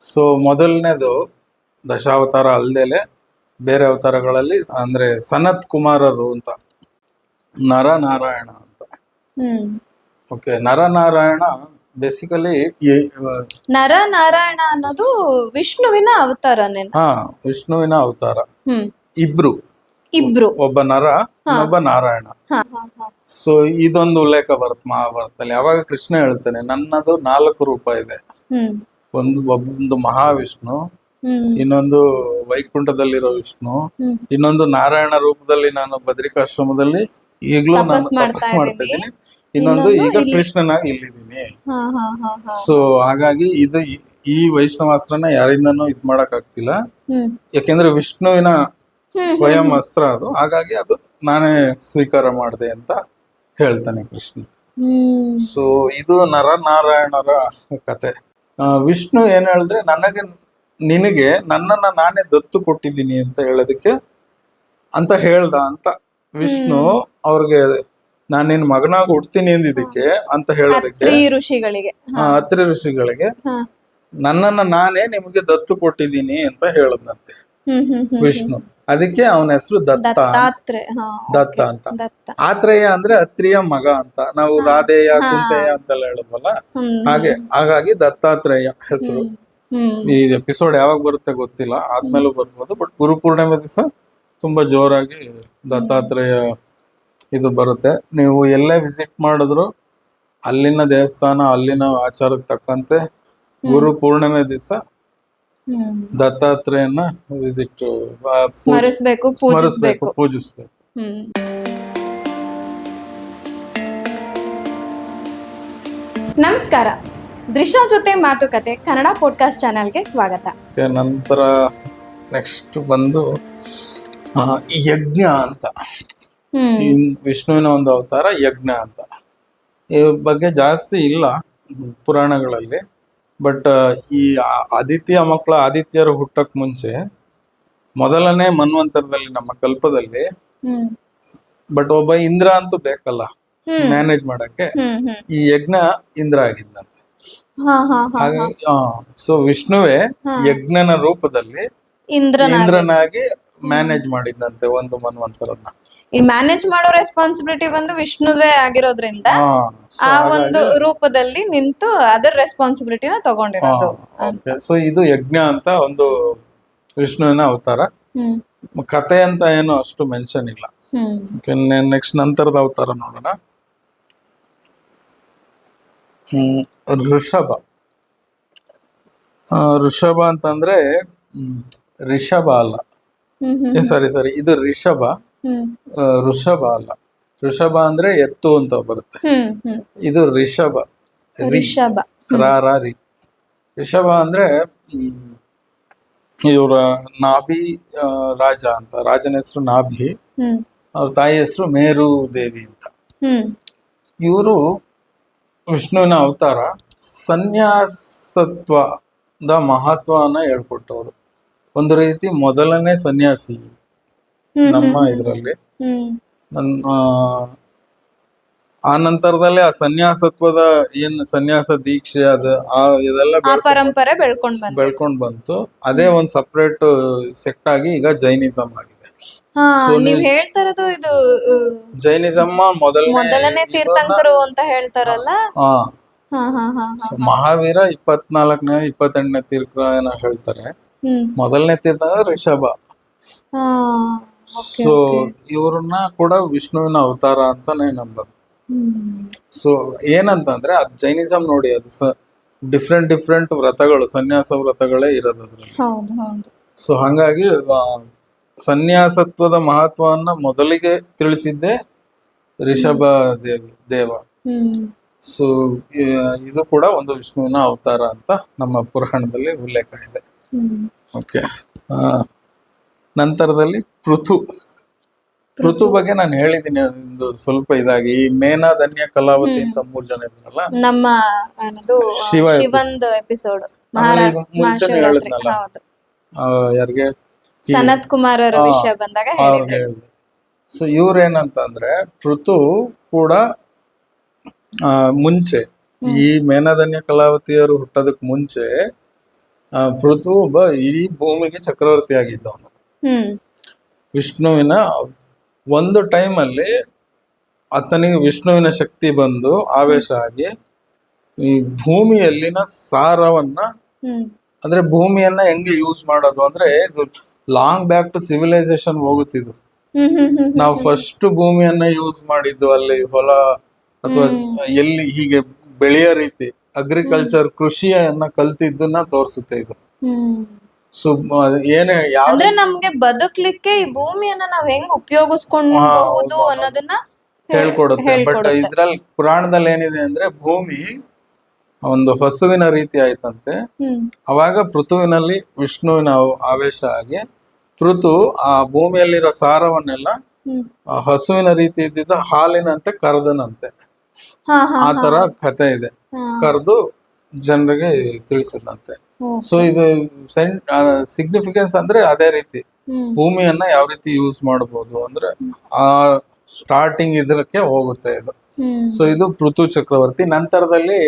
So ಮೊದಲನೇದು ದಶಾವತಾರ ಅಲ್ಲದೆ ಬೇರೆ ಅವತಾರಗಳಲ್ಲಿ ಅಂದ್ರೆ ಸನತ್ ಕುಮಾರರು ಅಂತ. ನರನಾರಾಯಣ ಅಂತ. ಹ್ಮ್. ಓಕೆ ನರನಾರಾಯಣ ಬೇಸಿಕಲಿ ನರ ನಾರಾಯಣ ಅನ್ನೋದು ವಿಷ್ಣುವಿನ ಅವತಾರನೇ. ಹಾ ವಿಷ್ಣುವಿನ ಅವತಾರ. ಇಬ್ರು. ಇಬ್ರು. ಒಬ್ಬ ನರ ಒಬ್ಬ ನಾರಾಯಣ. ಸೊ ಇದೊಂದು ಉಲ್ಲೇಖ ಬರುತ್ತೆ ಮಹಾಭಾರತದಲ್ಲಿ. ಯಾವಾಗ ಕೃಷ್ಣ ಹೇಳ್ತಾನೆ ನನ್ನದು ನಾಲ್ಕು ರೂಪ ಇದೆ. ಒಂದು ಒಂದು ಮಹಾವಿಷ್ಣು ಇನ್ನೊಂದು ವೈಕುಂಠದಲ್ಲಿರೋ ವಿಷ್ಣು ಇನ್ನೊಂದು ನಾರಾಯಣ ರೂಪದಲ್ಲಿ ನಾನು ಬದ್ರಿಕಾಶ್ರಮದಲ್ಲಿ ಈಗಲೂ ನಾನು ತಪಸ್ ಮಾಡ್ತಾ. ಇದ್ದೀನಿ. ಇನ್ನೊಂದು ಈಗ ಕೃಷ್ಣನಾಗಿ ಇಲ್ಲಿದ್ದೀನಿ. ಸೊ ಹಾಗಾಗಿ ಇದು ಈ- ವೈಷ್ಣವಾಸ್ತ್ರನ ಯಾರಿಂದನೂ ಇದ್ ಮಾಡಕ್ ಆಗ್ತಿಲ್ಲ ಯಾಕೆಂದ್ರೆ ವಿಷ್ಣುವಿನ ಸ್ವಯಂ ಅಸ್ತ್ರ ಅದು. ಹಾಗಾಗಿ ಅದು ನಾನೇ ಸ್ವೀಕಾರ ಮಾಡಿದೆ ಅಂತ ಹೇಳ್ತಾನೆ ಕೃಷ್ಣ. ಸೊ ಇದು ನರನಾರಾಯಣರ ಕತೆ. ಆ, ವಿಷ್ಣು ಏನ್ ಹೇಳಿದ್ರೆ ನನಗೆ ನಿನಗೆ ನನ್ನನ್ನ ನಾನೇ ದತ್ತು ಕೊಟ್ಟಿದ್ದೀನಿ ಅಂತ ಹೇಳೋದಕ್ಕೆ ಅಂತ ಹೇಳ್ದ ಅಂತ ವಿಷ್ಣು ಅವ್ರಿಗೆ ನಾನು ನಿನ್ ಮಗನಾಗ ಹುಡ್ತೀನಿ ಅಂದಿದ್ದಕ್ಕೆ ಅಂತ ಹೇಳೋದಕ್ಕೆ ಋಷಿಗಳಿಗೆ. ಅತ್ರಿ ಋಷಿಗಳಿಗೆ ನನ್ನನ್ನ ನಾನೇ ನಿಮಗೆ ದತ್ತು ಕೊಟ್ಟಿದ್ದೀನಿ ಅಂತ ಹೇಳದ್ನಂತೆ ವಿಷ್ಣು. ಅದಕ್ಕೆ ಅವನ ಹೆಸರು ದತ್ತ ದತ್ತ ಅಂತ. ಆತ್ರೇಯ ಅಂದ್ರೆ ಅತ್ರಿಯ ಮಗ ಅಂತ. ನಾವು ರಾಧೇಯ ಕುಂತೆಯ ಅಂತೆಲ್ಲ ಹೇಳಿದ್ವಲ್ಲ ಹಾಗೆ ಹಾಗಾಗಿ ದತ್ತಾತ್ರೇಯ ಹೆಸರು. ಈ ಎಪಿಸೋಡ್ ಯಾವಾಗ ಬರುತ್ತೆ ಗೊತ್ತಿಲ್ಲ ಆದ್ಮೇಲೂ ಬರ್ಬೋದು ಬಟ್ ಗುರು ಪೂರ್ಣಿಮೆ ದಿವಸ ತುಂಬಾ ಜೋರಾಗಿ ದತ್ತಾತ್ರೇಯ ಇದು ಬರುತ್ತೆ. ನೀವು ಎಲ್ಲೇ ವಿಸಿಟ್ ಮಾಡಿದ್ರು ಅಲ್ಲಿನ ದೇವಸ್ಥಾನ ಅಲ್ಲಿನ ಆಚಾರಕ್ಕೆ ತಕ್ಕಂತೆ ಗುರು ಪೂರ್ಣಿಮೆ ದಿವಸ ದತ್ತಾತ್ರೇಯನ ವಿಸಿಟ್ ಸ್ಮರಿಸಬೇಕು ಸ್ಮರಿಸಬೇಕು ಪೂಜಿಸ್ಬೇಕು. ಪೂಜಿಸ್ಬೇಕು. ನಮಸ್ಕಾರ. ದೃಶ್ಯ ಜೊತೆ ಮಾತುಕತೆ ಕನ್ನಡ ಪಾಡ್ಕಾಸ್ಟ್ ಚಾನೆಲ್ಗೆ ಸ್ವಾಗತ. ನಂತರ ನೆಕ್ಸ್ಟ್ ಬಂದು ಯಜ್ಞ ಅಂತ. ವಿಷ್ಣುವಿನ ಒಂದು ಅವತಾರ ಯಜ್ಞ ಅಂತ. ಈ ಬಗ್ಗೆ ಜಾಸ್ತಿ ಇಲ್ಲ ಪುರಾಣಗಳಲ್ಲಿ. ಬಟ್ ಈ ಆದಿತ್ಯ ಮಕ್ಕಳ ಆದಿತ್ಯರು ಹುಟ್ಟಕ್ ಮುಂಚೆ ಮೊದಲನೇ ಮನ್ವಂತರದಲ್ಲಿ ನಮ್ಮ ಕಲ್ಪದಲ್ಲಿ ಬಟ್ ಒಬ್ಬ ಇಂದ್ರ ಅಂತೂ ಬೇಕಲ್ಲ ಮ್ಯಾನೇಜ್ ಮಾಡಕ್ಕೆ. ಈ ಯಜ್ಞ ಇಂದ್ರ ಆಗಿದ್ದಂತೆ. ಹಾ ಹಾಗಾಗಿ ಸೊ ವಿಷ್ಣುವೇ ಯಜ್ಞನ ರೂಪದಲ್ಲಿ ಇಂದ್ರನಾಗಿ. ಮ್ಯಾನೇಜ್ ಮಾಡಿದ್ದಂತೆ ಒಂದು ಮನ್ವಂತರನ್ನ. ಈ ಮ್ಯಾನೇಜ್ ಮಾಡೋ ರೆಸ್ಪಾನ್ಸಿಬಿಲಿಟಿ ಬಂದು ವಿಷ್ಣುವೇ ಆಗಿರೋದ್ರಿಂದ ಆ ಒಂದು ರೂಪದಲ್ಲಿ ನಿಂತು ಅದರ ರೆಸ್ಪಾನ್ಸಿಬಿಲಿಟಿನ ತಗೊಂಡಿರೋದು. ಸೊ ಇದು ಯಜ್ಞ ಅಂತ ಒಂದು ವಿಷ್ಣುವಿನ ಅವತಾರ. ಕತೆ ಅಂತ ಏನು ಅಷ್ಟು ಮೆನ್ಷನ್ ಇಲ್ಲ. ನೆಕ್ಸ್ಟ್ ನಂತರದ ಅವತಾರ ನೋಡೋಣ. ಋಷಭ. ಋಷಭ ಅಂತಂದ್ರೆ ರಿಷಭ ಅಲ್ಲ. ಸರಿ ಸಾರಿ ಇದು ರಿಷಭ. ಋಷಭ ಅಲ್ಲ. ಋಷಭ ಅಂದ್ರೆ ಎತ್ತು ಅಂತ ಬರುತ್ತೆ. ಇದು ರಿಷಭ. ರಿಷಭ. ರಾ ರಾ ರಿ. ರಿಷಭ ಅಂದ್ರೆ ಇವರ ನಾಭಿ ರಾಜ ಅಂತ. ರಾಜನ ಹೆಸರು ನಾಭಿ. ಅವ್ರ ತಾಯಿ ಹೆಸರು ಮೇರು ದೇವಿ ಅಂತ. ಇವರು ವಿಷ್ಣುವಿನ ಅವತಾರ. ಸನ್ಯಾಸತ್ವದ ಮಹತ್ವನ ಹೇಳ್ಕೊಟ್ಟವರು. ಒಂದು ರೀತಿ ಮೊದಲನೇ ಸನ್ಯಾಸಿ. ನಮ್ಮ ಇದರಲ್ಲಿ. ಆ, ನಂತರದಲ್ಲಿ ಆ ಸನ್ಯಾಸತ್ವದ ಏನ್ ಸನ್ಯಾಸ ದೀಕ್ಷೆ ಅದು ಆ ಇದೆಲ್ಲ ಆ ಪರಂಪರೆ ಬೆಳ್ಕೊಂಡ್ ಬಂದ ಬೆಳ್ಕೊಂಡ್ ಬಂತು. ಅದೇ ಒಂದ್ ಸಪ್ರೇಟ್ ಸೆಕ್ಟ್ ಆಗಿ ಈಗ ಜೈನಿಸಂ ಆಗಿದೆ. ಹಾ ನೀವ್ ಹೇಳ್ತಾ ಇರೋದು ಇದು ಜೈನಿಸಂ ಮೊದಲನೇ ಮೊದಲನೇ ತೀರ್ಥಂಕರು ಅಂತ ಹೇಳ್ತಾರಲ್ಲ? ಹಾ. ಹಾ ಹಾ ಹಾ ಹಾ ಸೊ ಮಹಾವೀರ ಇಪ್ಪತ್ನಾಲ್ಕನೇ ಇಪ್ಪತ್ತೆಂಟನೇ ತೀರ್ಥ ಏನೋ ಹೇಳ್ತಾರೆ. ಹ್ಮ್. ಮೊದಲನೇ ತೀರ್ಥ ಋಷಭ ಹಾ. ಸೊ ಇವ್ರನ್ನ ಕೂಡ ವಿಷ್ಣುವಿನ ಅವತಾರ ಅಂತಾನೆ ನಂಬೋದು. ಸೊ ಏನಂತಂದ್ರೆ ಅದ್ ಜೈನಿಸಂ ನೋಡಿ ಅದು ಡಿಫ್ರೆಂಟ್ ಡಿಫ್ರೆಂಟ್ ವ್ರತಗಳು ಸನ್ಯಾಸ ವ್ರತಗಳೇ ಇರೋದು ಅದ್ರಲ್ಲಿ. ಸೊ ಹಂಗಾಗಿ ಸನ್ಯಾಸತ್ವದ ಮಹತ್ವವನ್ನ ಮೊದಲಿಗೆ ತಿಳಿಸಿದ್ದೇ ರಿಷಭ ದೇವ್ ದೇವ. ಸೊ ಇದು ಕೂಡ ಒಂದು ವಿಷ್ಣುವಿನ ಅವತಾರ ಅಂತ ನಮ್ಮ ಪುರಾಣದಲ್ಲಿ ಉಲ್ಲೇಖ ಇದೆ. ಓಕೆ ಓಕೆ ನಂತರದಲ್ಲಿ ಪೃಥು. ಋತು ಬಗ್ಗೆ ನಾನು ಹೇಳಿದ್ದೀನಿ ಒಂದು ಸ್ವಲ್ಪ ಇದಾಗಿ. ಈ ಮೇನಾಧನ್ಯ ಕಲಾವತಿ ಅಂತ ಮೂರ್ ಜನ ಇದ್ರಲ್ಲ ನಮ್ಮ ಏನದು ಶಿವ ಶಿವಂದು ಎಪಿಸೋಡ್. ಮುಂಚೆನೆ ಹೇಳಿದ್ನಲ್ಲ. ಆ, ಯಾರಿಗೆ? ಸನತ್ ಕುಮಾರ್ ಅವರ ವಿಷಯ ಬಂದಾಗ ಅವ್ರಿಗೆ ಹೇಳಿದ್ರೆ. ಹೇಳಿದೆ ಸೊ ಇವ್ರೇನಂತಂದ್ರೆ ಋತು ಕೂಡ ಮುಂಚೆ ಈ ಮೇನಧನ್ಯ ಕಲಾವತಿಯರು ಹುಟ್ಟೋದಕ್ ಮುಂಚೆ ಋತು ಪೃಥು ಒಬ್ಬ ಇಡೀ ಭೂಮಿಗೆ ಚಕ್ರವರ್ತಿ ಆಗಿದ್ದವನು ವಿಷ್ಣುವಿನ ಒಂದು ಟೈಮಲ್ಲಿ ಆತನಿಗೆ ವಿಷ್ಣುವಿನ ಶಕ್ತಿ ಬಂದು ಆವೇಶ ಆಗಿ ಈ ಭೂಮಿಯಲ್ಲಿನ ಸಾರವನ್ನ ಅಂದ್ರೆ ಭೂಮಿಯನ್ನ ಹೆಂಗೆ ಯೂಸ್ ಮಾಡೋದು ಅಂದ್ರೆ ಇದು ಲಾಂಗ್ ಬ್ಯಾಕ್ ಟು ಸಿವಿಲೈಸೇಷನ್ ಹೋಗುತ್ತಿದ್ದು ನಾವು ಫಸ್ಟ್ ಭೂಮಿಯನ್ನ ಯೂಸ್ ಮಾಡಿದ್ದು ಅಲ್ಲಿ ಹೊಲ ಅಥವಾ ಎಲ್ಲಿ ಹೀಗೆ ಬೆಳೆಯೋ ರೀತಿ ಅಗ್ರಿಕಲ್ಚರ್ ಕೃಷಿಯನ್ನ ಕಲ್ತಿದ್ದನ್ನ ತೋರಿಸುತ್ತೆ ಇದು. ಹ್ಮ್ ಸೊ ಏನೇ ಯಾವ ಅಂದ್ರೆ ನಮ್ಗೆ ಬದುಕ್ಲಿಕ್ಕೆ ಈ ಭೂಮಿಯನ್ನ ನಾವ್ ಹೆಂಗ್ ಉಪಯೋಗಿಸ್ಕೊಳ್ಬಹುದು ಅನ್ನೋದನ್ನ ಹೇಳ್- ಹೇಳ್ಕೊಡುತ್ತೆ. ಬಟ್. ಇದ್ರಲ್ಲಿ ಪುರಾಣದಲ್ಲಿ ಏನಿದೆ ಅಂದ್ರೆ ಭೂಮಿ ಒಂದು ಹಸುವಿನ ರೀತಿ ಆಯ್ತಂತೆ. ಅವಾಗ ಪೃಥುವಿನಲ್ಲಿ ವಿಷ್ಣುವಿನ ಆವೇಶ ಆಗಿ ಪೃಥು ಆ ಭೂಮಿಯಲ್ಲಿರೋ ಸಾರವನ್ನೆಲ್ಲ ಹಸುವಿನ ರೀತಿ ಇದ್ದಿದ್ದ ಹಾಲಿನಂತೆ ಕರೆದನಂತೆ. ಆ ತರ ಕಥೆ ಇದೆ. ಕರೆದು ಜನರಿಗೆ ತಿಳಿಸಿದಂತೆ. ಸೊ ಇದು ಸಿಗ್ನಿಫಿಕೆನ್ಸ್ ಅಂದ್ರೆ ಅದೇ ರೀತಿ. ಭೂಮಿಯನ್ನ ಯಾವ ರೀತಿ ಯೂಸ್ ಮಾಡಬಹುದು ಅಂದ್ರೆ ಆ ಸ್ಟಾರ್ಟಿಂಗ್ ಇದಕ್ಕೆ ಹೋಗುತ್ತೆ ಇದು. ಸೊ ಇದು ಪೃಥು ಚಕ್ರವರ್ತಿ. ನಂತರದಲ್ಲಿ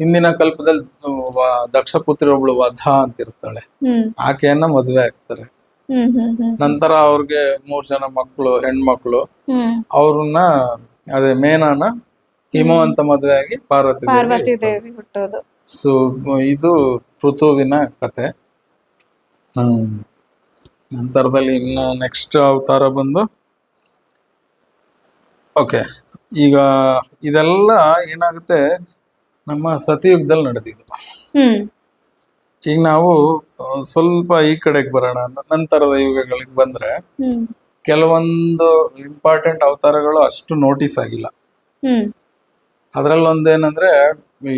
ಹಿಂದಿನ ಕಲ್ಪದಲ್ಲಿ ದಕ್ಷ ಪುತ್ರಿ ಒಬ್ಳು ವಧ ಅಂತ ಇರ್ತಾಳೆ ಆಕೆಯನ್ನ ಮದ್ವೆ ಆಗ್ತಾರೆ. ನಂತರ ಅವ್ರಿಗೆ ಮೂರ್ ಜನ ಮಕ್ಕಳು ಹೆಣ್ಮಕ್ಳು. ಅವ್ರನ್ನ ಅದೇ ಮೇನಾನ ಹಿಮವಂತ ಮದ್ವೆ ಆಗಿ ಪಾರ್ವತಿ ಪಾರ್ವತಿ ದೇವಿ ಹುಟ್ಟೋದು. ಸೊ ಇದು ಋತುವಿನ ಕತೆ. ನಂತರದಲ್ಲಿ ಇನ್ನ ನೆಕ್ಸ್ಟ್ ಅವತಾರ ಬಂದು ಓಕೆ ಈಗ ಇದೆಲ್ಲ ಏನಾಗುತ್ತೆ ನಮ್ಮ ಸತಿಯುಗದಲ್ಲಿ ನಡೆದಿದ್ದು. ಈಗ ನಾವು ಸ್ವಲ್ಪ ಈ ಕಡೆಗೆ ಬರೋಣ. ನಂತರದ ಯುಗಗಳಿಗೆ ಬಂದ್ರೆ ಕೆಲವೊಂದು ಇಂಪಾರ್ಟೆಂಟ್ ಅವತಾರಗಳು ಅಷ್ಟು ನೋಟಿಸ್ ಆಗಿಲ್ಲ. ಅದ್ರಲ್ಲೊಂದೇನಂದ್ರೆ ಅದ್ರಲ್ಲಿ ಒಂದೇನಂದ್ರೆ ಈ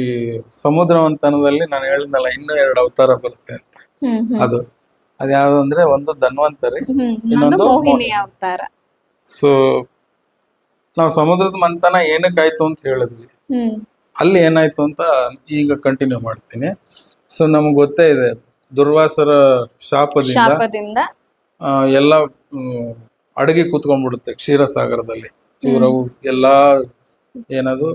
ಸಮುದ್ರ ಮಂಥನದಲ್ಲಿ ನಾನು ಹೇಳಿದ್ನಲ್ಲ ಇನ್ನೂ ಎರಡು ಅವತಾರ ಬರುತ್ತೆ. ಅಂತ ಅದು ಅದ್ಯಾವ್ದು ಅಂದ್ರೆ ಒಂದು ಧನ್ವಂತರಿ ಇನ್ನೊಂದು ಮೋಹಿನಿ ಅವತಾರ. ಸೊ ನಾವು ಸಮುದ್ರದ ಮಂಥನ ಏನಕ್ಕಾಯ್ತು ಅಂತ ಹೇಳಿದ್ವಿ. ಅಲ್ಲಿ ಏನಾಯ್ತು ಅಂತ ಈಗ ಕಂಟಿನ್ಯೂ ಮಾಡ್ತೀನಿ. ಸೊ ನಮ್ಗೆ ಗೊತ್ತೇ ಇದೆ ದುರ್ವಾಸರ ಶಾಪದಿಂದ ಎಲ್ಲ ಅಡಗಿ ಕೂತ್ಕೊಂಡ್ಬಿಡುತ್ತೆ ಕ್ಷೀರಸಾಗರದಲ್ಲಿ. ಇವರು ಎಲ್ಲಾ ಏನದು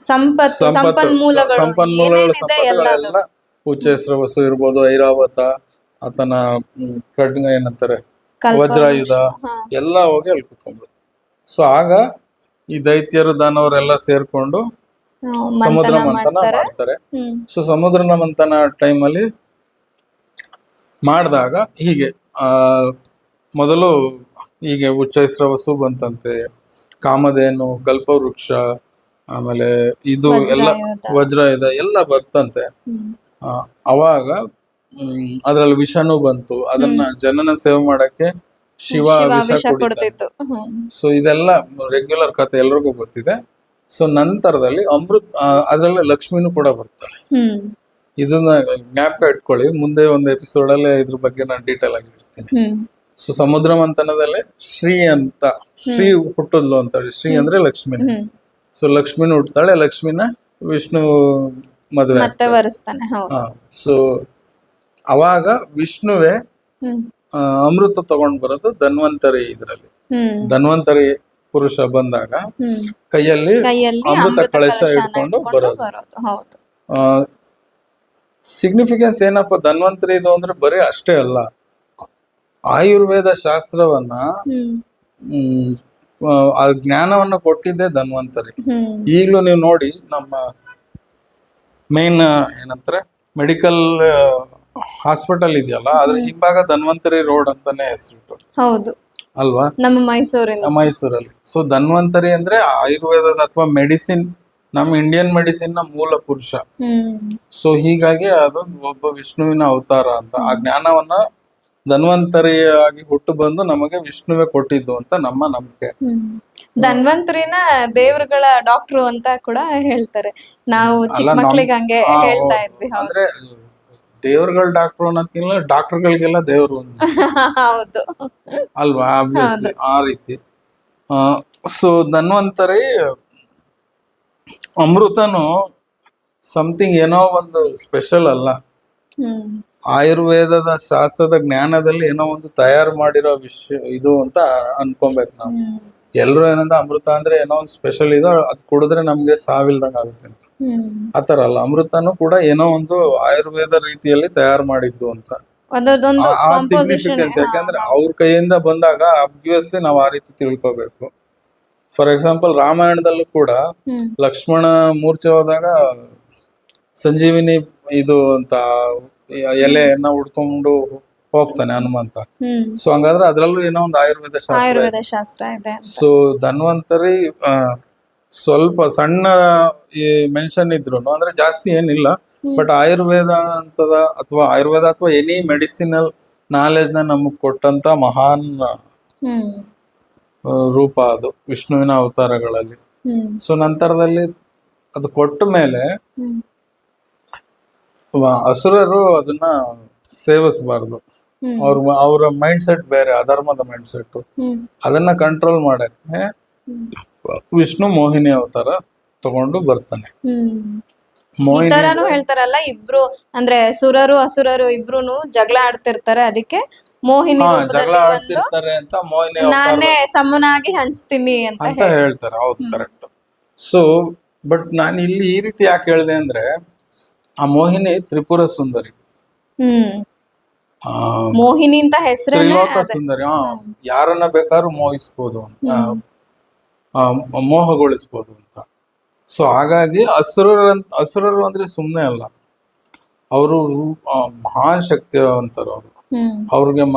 ಸಂಪತ್ತು ಸಂಪನ್ಮೂಲಗಳು ಸಂಪನ್ಮೂಲಗಳು ಏನೇನಿದೆ ಎಲ್ಲದು. ಸಂಪತ್ತುಗಳೆಲ್ಲ ಉಚ್ಚೇಸ್ರವಸು ಇರ್ಬೋದು ಐರಾವತ ಆತನ ಮ್, ಖಡ್ಗ ಏನಂತಾರೆ ಕಲ್ಪ ವಜ್ರಾಯುಧ. ಎಲ್ಲ ಹೋಗಿ ಅಲ್ಲಿ ಕುತ್ಕೊಂಡ್ರು. ಸೊ ಆಗ ಈ ದೈತ್ಯರು ದಾನವರೆಲ್ಲ ಸೇರ್ಕೊಂಡು ಹ್ಮ್, ಸಮುದ್ರ ಮಂಥನ ಮಂಥನ ಮಾಡ್ತಾರೆ. ಮಾಡ್ತಾರೆ. ಹ್ಮ್. ಸೊ ಸಮುದ್ರ ಮಂಥನ ಟೈಮಲ್ಲಿ ಮಾಡಿದಾಗ ಹೀಗೆ ಆ ಮೊದಲು ಹೀಗೆ ಉಚ್ಚೈಸ್ರವಸು ಬಂತಂತೆ. ಕಾಮಧೇನು ಕಲ್ಪವೃಕ್ಷ ಆಮೇಲೆ ಇದು ಎಲ್ಲ ವಜ್ರ ಇದೆ ಎಲ್ಲ ಬರ್ತಂತೆ. ಅವಾಗ ಅದ್ರಲ್ಲಿ ವಿಷನು ಬಂತು. ಅದನ್ನ ಜನನ ಸೇವೆ ಮಾಡಕ್ಕೆ ಶಿವ ವಿಷ ಕೊಡ್ತಿತ್ತು. ಸೊ ಇದೆಲ್ಲ ರೆಗ್ಯುಲರ್ ಕತೆ ಎಲ್ರಿಗೂ ಗೊತ್ತಿದೆ. ಸೊ ನಂತರದಲ್ಲಿ ಅಮೃತ್ ಅದರಲ್ಲಿ ಲಕ್ಷ್ಮಿನೂ ಕೂಡ ಬರ್ತಾಳೆ. ಇದನ್ನ ಜ್ಞಾಪಕ ಇಟ್ಕೊಳ್ಳಿ. ಮುಂದೆ ಒಂದು ಎಪಿಸೋಡ್ ಅಲ್ಲೇ ಇದ್ರ ಬಗ್ಗೆ ನಾನು ಡೀಟೇಲ್ ಆಗಿ ಹೇಳ್ತೀನಿ. ಸೊ ಸಮುದ್ರ ಮಂಥನದಲ್ಲಿ ಶ್ರೀ ಅಂತ ಶ್ರೀ ಹುಟ್ಟದ್ಲು ಅಂತ ಹೇಳಿ ಶ್ರೀ ಅಂದ್ರೆ ಲಕ್ಷ್ಮಿನ ಹ್ಮ್. ಸೊ ಲಕ್ಷ್ಮಿನ ಹುಟ್ಟತಾಳೆ ಲಕ್ಷ್ಮಿನ ವಿಷ್ಣು ಮದುವೆ ಮತ್ತೆ ವರಿಸ್ತಾನೆ ಹೌದು. ಹಾ ಸೊ ಅವಾಗ ವಿಷ್ಣುವೆ ಅಮೃತ ತಗೊಂಡ್ ಬರೋದು ಧನ್ವಂತರಿ ಇದ್ರಲ್ಲಿ. ಧನ್ವಂತರಿ ಪುರುಷ ಬಂದಾಗ ಕೈಯಲ್ಲಿ ಅಮೃತ ಕಳಶ ಇಟ್ಕೊಂಡು ಬರೋದು. ಸಿಗ್ನಿಫಿಕೆನ್ಸ್ ಏನಪ್ಪ ಧನ್ವಂತರಿ ಇದು ಅಂದ್ರೆ ಬರೀ ಅಷ್ಟೇ ಅಲ್ಲ. ಆಯುರ್ವೇದ ಶಾಸ್ತ್ರವನ್ನ ಆ, ಜ್ಞಾನವನ್ನ ಕೊಟ್ಟಿದ್ದೆ ಧನ್ವಂತರಿ. ಈಗಲೂ ನೀವು ನೋಡಿ ನಮ್ಮ ಮೇನ್ ಏನಂತಾರೆ ಮೆಡಿಕಲ್ ಹಾಸ್ಪಿಟಲ್ ಇದೆಯಲ್ಲ ಅದ್ರ ಹಿಂಭಾಗ ಧನ್ವಂತರಿ ರೋಡ್ ಅಂತಾನೆ ಹೆಸರಿಟ್ಟು. ಹೌದು. ಅಲ್ವಾ? ನಮ್ಮ ಮೈಸೂರಿನ ಮೈಸೂರಲ್ಲಿ. ಸೊ ಧನ್ವಂತರಿ ಅಂದ್ರೆ ಆಯುರ್ವೇದದ ಅಥವಾ ಮೆಡಿಸಿನ್ ನಮ್ಮ ಇಂಡಿಯನ್ ಮೆಡಿಸಿನ್ನ ಮೂಲ ಪುರುಷ. ಸೊ ಹೀಗಾಗಿ ಅದು ಒಬ್ಬ ವಿಷ್ಣುವಿನ ಅವತಾರ ಅಂತ. ಆ ಜ್ಞಾನವನ್ನ ಧನ್ವಂತರಿಯಾಗಿ ಹುಟ್ಟು ಬಂದು ನಮಗೆ ವಿಷ್ಣುವೇ ಕೊಟ್ಟಿದ್ದು ಅಂತ ನಮ್ಮ ನಂಬಿಕೆ. ಧನ್ವಂತರಿನ ದೇವರುಗಳ ಡಾಕ್ಟ್ರು ಅಂತ ಕೂಡ ಹೇಳ್ತಾರೆ. ನಾವು ಚಿಕ್ಕ ಮಕ್ಳಿಗೆ ಹಂಗೆ ಹೇಳ್ತಾ ಇದ್ವಿ ಅಂದ್ರೆ ದೇವ್ರಗಳ ಡಾಕ್ಟರ್ ಅನ್ನೋದ್ಕಿಂತ ಡಾಕ್ಟರ್ಗಳಿಗೆಲ್ಲ ದೇವರು ಹೌದು. ಅಲ್ವಾ ಆಬ್ವಿಯಸ್ಲಿ ಆ ರೀತಿ. ಸೊ ಧನ್ವಂತರಿ ಅಮೃತನು ಸಮಥಿಂಗ್ ಏನೋ ಒಂದು ಸ್ಪೆಷಲ್ ಅಲ್ಲ. ಆಯುರ್ವೇದದ ಶಾಸ್ತ್ರದ ಜ್ಞಾನದಲ್ಲಿ ಏನೋ ಒಂದು ತಯಾರು ಮಾಡಿರೋ ವಿಷಯ ಇದು ಅಂತ ಅನ್ಕೊಬೇಕು ನಾವು. ಎಲ್ಲರೂ ಎಲ್ರು ಏನಂದ್ರೆ ಅಮೃತ ಅಂದ್ರೆ ಏನೋ ಒಂದು ಸ್ಪೆಷಲ್ ಇದೆ ಅದು ಕುಡಿದ್ರೆ ನಮ್ಗೆ ಸಾವಿಲ್ದಂಗ ಆಗುತ್ತೆ ಅಂತ. ಆತರ ಅಲ್ಲ ಅಮೃತನು ಕೂಡ ಏನೋ ಒಂದು ಆಯುರ್ವೇದ ರೀತಿಯಲ್ಲಿ ತಯಾರು ಮಾಡಿದ್ದು ಅಂತ. ಆ- ಸಿಗ್ನಿಫಿಕೆನ್ಸ್ ಯಾಕಂದ್ರೆ ಅವ್ರ ಕೈಯಿಂದ ಬಂದಾಗ ಅಬ್ವಿಯಸ್ಲಿ ನಾವ್ ಆ ರೀತಿ ತಿಳ್ಕೊಬೇಕು. ಫಾರ್ ಎಕ್ಸಾಂಪಲ್ ರಾಮಾಯಣದಲ್ಲೂ ಕೂಡ ಲಕ್ಷ್ಮಣ ಮೂರ್ಛೆ ಹೋದಾಗ ಸಂಜೀವಿನಿ ಇದು ಅಂತ ಎಲೆಯನ್ನ ಉಡ್ಕೊಂಡು ಹೋಗ್ತಾನೆ ಹನುಮಂತ. ಸೊ ಹಂಗಾದ್ರೆ ಅದ್ರಲ್ಲೂ ಏನೋ ಒಂದು ಆಯುರ್ವೇದ ಶಾಸ್ತ್ರ ಆಯುರ್ವೇದ ಶಾಸ್ತ್ರ ಇದೆ ಸೊ ಧನ್ವಂತರಿ ಆ, ಸ್ವಲ್ಪ ಸಣ್ಣ ಈ ಮೆನ್ಷನ್ ಇದ್ರು ಅಂದ್ರೆ ಜಾಸ್ತಿ ಏನಿಲ್ಲ ಬಟ್ ಆಯುರ್ವೇದ ಅಂತದ ಅಥವಾ ಆಯುರ್ವೇದ ಅಥವಾ ಎನಿ ಮೆಡಿಸಿನಲ್ ನಾಲೆಜ್ನ ನಮಗ್ ಕೊಟ್ಟಂತ ಮಹಾನ್ ಹ್ಮ್. ಆ, ರೂಪ ಅದು ವಿಷ್ಣುವಿನ ಅವತಾರಗಳಲ್ಲಿ. ಹ್ಮ್. ಸೊ ನಂತರದಲ್ಲಿ ಅದು ಕೊಟ್ಟ ಮೇಲೆ ಹ್ಮ್. ಅಸುರರು ಅದನ್ನ ಸೇವಿಸಬಾರ್ದು. ಅವ್ರ ಅವರ ಮೈಂಡ್ ಸೆಟ್ ಬೇರೆ ಅಧರ್ಮದ ಮೈಂಡ್ ಸೆಟ್ ಅದನ್ನ ಕಂಟ್ರೋಲ್ ಮಾಡಕ್ಕೆ ವಿಷ್ಣು ಮೋಹಿನಿ ಅವತಾರ ತಗೊಂಡು ಬರ್ತಾನೆ. ಹೇಳ್ತಾರಲ್ಲ ಇಬ್ರು ಅಂದ್ರೆ ಸುರರು ಅಸುರರು ಇಬ್ರುನು ಜಗಳ ಆಡ್ತಿರ್ತಾರೆ ಅದಕ್ಕೆ ಮೋಹಿನಿ ಜಗಳ ಆಡ್ತಿರ್ತಾರೆ ಅಂತ ಮೋಹಿನಿ ನಾನೇ ಸಮನಾಗಿ ಹಂಚ್ತೀನಿ ಅಂತ ಹೇಳ್ತಾರೆ ಹೌದು ಕರೆಕ್ಟ್ ಸೊ ಬಟ್ ನಾನು ಇಲ್ಲಿ ಈ ರೀತಿ ಯಾಕೆ ಹೇಳಿದೆ ಅಂದ್ರೆ ಆ ಮೋಹಿನಿ ತ್ರಿಪುರ ಸುಂದರಿ. ಹ್ಮ್. ಆ, ಮೋಹಿನಿ ಅಂತ ಹೆಸರು ತ್ರಿಲೋಕ ಸುಂದರಿ. ಹಾ ಯಾರನ್ನ ಬೇಕಾದ್ರೂ ಮೋಹಿಸ್ಬೋದು ಅಂತ. ಆ, ಮೋಹಗೊಳಿಸ್ಬೋದು ಅಂತ. ಸೊ ಹಾಗಾಗಿ ಅಸುರರ ಅಸುರರು ಅಂದ್ರೆ ಸುಮ್ಮನೆ ಅಲ್ಲ. ಅವರು ಮಹಾನ್ ಶಕ್ತಿವಂತರು ಅವರು. ಹ್ಮ್. ಅವ್ರಿಗೆ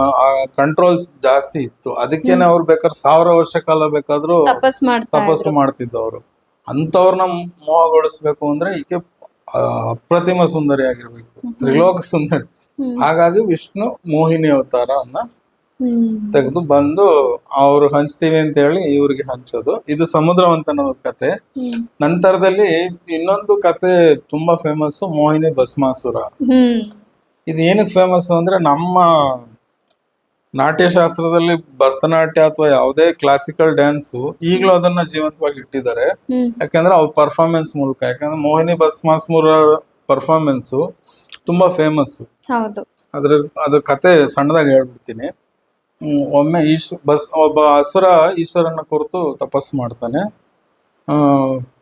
ಕಂಟ್ರೋಲ್ ಜಾಸ್ತಿ ಇತ್ತು. ಅದಕ್ಕೇನೆ ಅವ್ರು ಬೇಕಾದ್ರೆ ಸಾವಿರ ವರ್ಷ ಕಾಲ ಬೇಕಾದ್ರೂ ತಪಸ್ ಮಾಡ್ತಾ ತಪಸ್ಸು ಮಾಡ್ತಿದ್ದವರು. ಅಂತವ್ರನ್ನ ಮೋಹಗೊಳಿಸ್ಬೇಕು ಅಂದ್ರೆ ಈಕೆ ಅಪ್ರತಿಮ ಸುಂದರಿ ಆಗಿರ್ಬೇಕು ತ್ರಿಲೋಕ ಸುಂದರಿ. ಹಾಗಾಗಿ ವಿಷ್ಣು ಮೋಹಿನಿ ಅವತಾರ ಅನ್ನ ತೆಗೆದು ಬಂದು ಅವ್ರು ಹಂಚ್ತೀವಿ ಅಂತ ಹೇಳಿ ಇವ್ರಿಗೆ ಹಂಚೋದು. ಇದು ಸಮುದ್ರವಂತನ ಕತೆ. ನಂತರದಲ್ಲಿ ಇನ್ನೊಂದು ಕತೆ ತುಂಬಾ ಫೇಮಸ್ ಮೋಹಿನಿ ಭಸ್ಮಾಸುರ. ಇದು ಏನಕ್ಕೆ ಫೇಮಸ್ ಅಂದ್ರೆ ನಮ್ಮ ನಾಟ್ಯಶಾಸ್ತ್ರದಲ್ಲಿ ಭರತನಾಟ್ಯ ಅಥವಾ ಯಾವುದೇ ಕ್ಲಾಸಿಕಲ್ ಡ್ಯಾನ್ಸ್ ಈಗಲೂ ಅದನ್ನ ಜೀವಂತವಾಗಿ ಇಟ್ಟಿದ್ದಾರೆ. ಯಾಕಂದ್ರೆ ಅವ್ರ ಪರ್ಫಾರ್ಮೆನ್ಸ್ ಮೂಲಕ ಯಾಕಂದ್ರೆ ಮೋಹಿನಿ ಭಸ್ಮಾಸ್ಮೂರ ಪರ್ಫಾರ್ಮೆನ್ಸ್ ತುಂಬಾ ಫೇಮಸ್ ಹೌದು. ಅದ್ರ ಅದ್ರ ಕತೆ ಸಣ್ಣದಾಗಿ ಹೇಳ್ಬಿಡ್ತೀನಿ. ಒಮ್ಮೆ ಈಶ್ ಬಸ್ ಒಬ್ಬ ಅಸುರ ಈಶ್ವರನ ಕುರಿತು ತಪಸ್ಸು ಮಾಡ್ತಾನೆ. ಆ,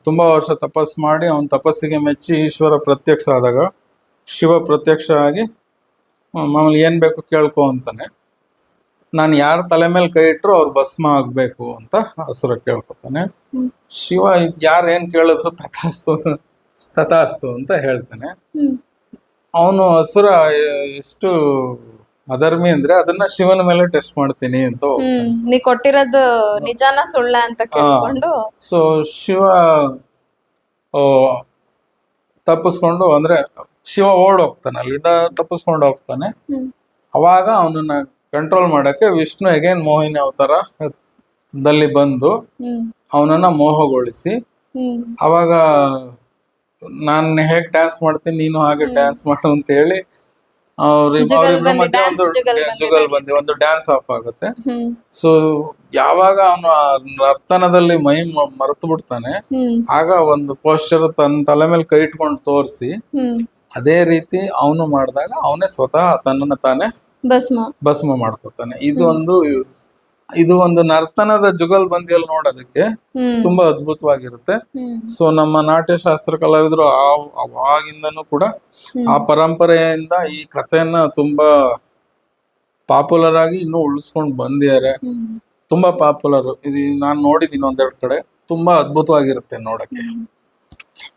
ತುಂಬಾ ವರ್ಷ ತಪಸ್ಸು ಮಾಡಿ ಅವನ ತಪಸ್ಸಿಗೆ ಮೆಚ್ಚಿ ಈಶ್ವರ ಪ್ರತ್ಯಕ್ಷ ಆದಾಗ ಶಿವ ಪ್ರತ್ಯಕ್ಷ ಆಗಿ ಮಾಮೂಲಿ ಏನ್ ಬೇಕು ಕೇಳ್ಕೊ ಅಂತಾನೆ. ನಾನು ಯಾರ ತಲೆ ಮೇಲೆ ಕೈ ಇಟ್ಟರು ಅವ್ರು ಭಸ್ಮ ಆಗ್ಬೇಕು ಅಂತ ಹಸುರ ಕೇಳ್ಕೊತಾನೆ. ಶಿವ ಯಾರು ಏನ್ ಕೇಳಿದ್ರು ತಥಾಸ್ತು ತಥಾಸ್ತು ಅಂತ ಹೇಳ್ತಾನೆ. ಅವನು ಹಸುರ ಎಷ್ಟು ಅಧರ್ಮಿ ಅಂದ್ರೆ ಅದನ್ನ ಶಿವನ ಮೇಲೆ ಟೆಸ್ಟ್ ಮಾಡ್ತೀನಿ ಅಂತ ನೀ ಕೊಟ್ಟಿರೋದು ನಿಜಾನ ಸುಳ್ಳ ಅಂತ ಕೇಳ್ಕೊಂಡು? ಸೊ ಶಿವ ತಪ್ಪಿಸ್ಕೊಂಡು ಅಂದ್ರೆ ಶಿವ ಓಡ್ ಹೋಗ್ತಾನೆ ಅಲ್ಲಿಂದ ತಪ್ಪಿಸ್ಕೊಂಡು ಹೋಗ್ತಾನೆ. ಅವಾಗ ಅವನನ್ನ ಕಂಟ್ರೋಲ್ ಮಾಡಕ್ಕೆ ವಿಷ್ಣು ಅಗೇನ್ ಮೋಹಿನಿ ಅವತಾರ ದಲ್ಲಿ ಬಂದು ಅವನನ್ನ ಮೋಹಗೊಳಿಸಿ ಅವಾಗ ನಾನ್ ಹೇಗ್ ಡ್ಯಾನ್ಸ್ ಮಾಡ್ತೀನಿ ನೀನು ಹಾಗೆ ಡ್ಯಾನ್ಸ್ ಮಾಡು ಅಂತ ಹೇಳಿ ಅವ್ರ ಮಧ್ಯೆ ಒಂದು ಜುಗಲ್ ಬಂದಿ ಒಂದು ಡ್ಯಾನ್ಸ್ ಆಫ್ ಆಗುತ್ತೆ. ಸೊ ಯಾವಾಗ ಅವನು ರತ್ತನದಲ್ಲಿ ಮೈ ಮ- ಮರೆತು ಬಿಡ್ತಾನೆ ಆಗ ಒಂದು ಪೋಸ್ಟರ್ ತನ್ನ ತಲೆ ಮೇಲೆ ಕೈ ಇಟ್ಕೊಂಡು ತೋರಿಸಿ ಅದೇ ರೀತಿ ಅವನು ಮಾಡಿದಾಗ ಅವನೇ ಸ್ವತಃ ತನ್ನನ್ನ ತಾನೇ ಭಸ್ಮ. ಭಸ್ಮ ಮಾಡ್ಕೊತಾನೆ. ಇದು ಒಂದು ಇದು ಒಂದು ನರ್ತನದ ಜುಗಲ್ ಬಂದಿಯಲ್ಲಿ ನೋಡೋದಕ್ಕೆ ತುಂಬಾ ಅದ್ಭುತವಾಗಿರುತ್ತೆ. ಸೊ ನಮ್ಮ ನಾಟ್ಯಶಾಸ್ತ್ರ ಕಲಾವಿದರು ಅವಾಗಿಂದನೂ ಕೂಡ ಆ ಪರಂಪರೆಯಿಂದ ಈ ಕಥೆಯನ್ನ ತುಂಬಾ ಪಾಪ್ಯುಲರ್ ಆಗಿ ಇನ್ನೂ ಉಳಿಸ್ಕೊಂಡು ಬಂದಿದ್ದಾರೆ. ತುಂಬಾ ಪಾಪ್ಯುಲರ್ ಇದು ನಾನು ನೋಡಿದ್ದೀನಿ ಒಂದೆರಡು ಕಡೆ. ತುಂಬಾ ಅದ್ಭುತವಾಗಿರುತ್ತೆ ನೋಡಕ್ಕೆ.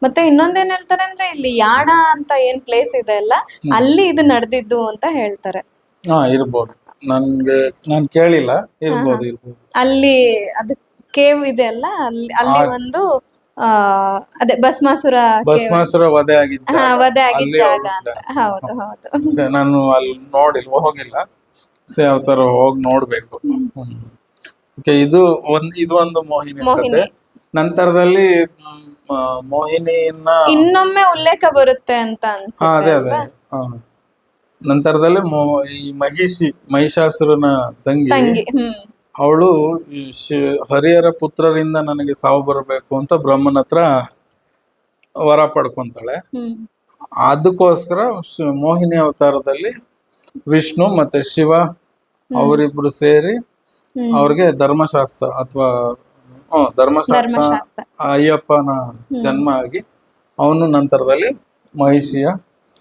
ಮತ್ತೆ ಇನ್ನೊಂದೇನ್ ಹೇಳ್ತಾರೆ ಅಂದ್ರೆ ಇಲ್ಲಿ ಯಾಣ ಅಂತ ಏನ್ ಪ್ಲೇಸ್ ಇದೆ ಅಲ್ಲ ಅಲ್ಲಿ ಇದು ನಡೆದಿದ್ದು ಅಂತ ಹೇಳ್ತಾರೆ. ಹಾ ಇರ್ಬೋದು. ನನ್ಗೆ ನಾನು ಕೇಳಿಲ್ಲ. ಇರ್ಬೋದು ಇರ್ಬೋದು. ಅಲ್ಲಿ ಅದು ಕೇವ್ ಇದೆ ಅಲ್ಲ? ಅಲ್ಲಿ ಅಲ್ಲಿ ಒಂದು ಆ ಅದೇ ಭಸ್ಮಾಸುರ cave. ಭಸ್ಮಾಸುರ ವಧೆ ಆಗಿದ್ದ ಹಾ ವಧೆ ಆಗಿದ್ದ ಅಲ್ಲಿ ಜಾಗ ಅವ್ರು ಅಂತ. ಹೌದು ಹೌದು. ನಾನು ಅಲ್ಲಿ ನೋಡಿಲ್ಲ ಹೋಗಿಲ್ಲ. ಸೊ ಯಾವ ತರ ಹೋಗಿ ನೋಡ್ಬೇಕು. ಓಕೆ ಇದು ಒಂದ್ ಇದು ಒಂದು ಮೋಹಿನಿ ಮೋಹಿನಿ. ಕಥೆ ನಂತರದಲ್ಲಿ ಮ್, ಆ, ಮೋಹಿನಿಯನ್ನ ಇನ್ನೊಮ್ಮೆ ಉಲ್ಲೇಖ ಬರುತ್ತೆ ಅಂತ ಹಾ ಅನ್ಸುತ್ತೆ ಅದೇ. ಅದೇ ಹಾ. ನಂತರದಲ್ಲಿ ಮೊ- ಈ ಮಹಿಷಿ ಮಹಿಷಾಸುರನ ತಂಗಿ ತಂಗಿ ಹ್ಮ್. ಅವಳು ಹರಿಹರ ಪುತ್ರರಿಂದ ನನಗೆ ಸಾವು ಬರಬೇಕು ಅಂತ ಬ್ರಹ್ಮನ ಹತ್ರ ವರ ಪಡ್ಕೊಂತಾಳೆ. ಹ್ಮ್. ಅದಕ್ಕೋಸ್ಕರ ಶ್- ಮೋಹಿನಿ ಅವತಾರದಲ್ಲಿ ವಿಷ್ಣು ಮತ್ತೆ ಶಿವ ಅವರಿಬ್ರು ಸೇರಿ ಹ್ಮ್. ಅವ್ರಿಗೆ ಧರ್ಮಶಾಸ್ತ್ರ ಅಥವಾ ಧರ್ಮಶಾಸ್ತ್ರ ಧರ್ಮಶಾಸ್ತ್ರ. ಅಯ್ಯಪ್ಪನ ಜನ್ಮ ಆಗಿ ಅವನು ನಂತರದಲ್ಲಿ ಮಹಿಷಿಯ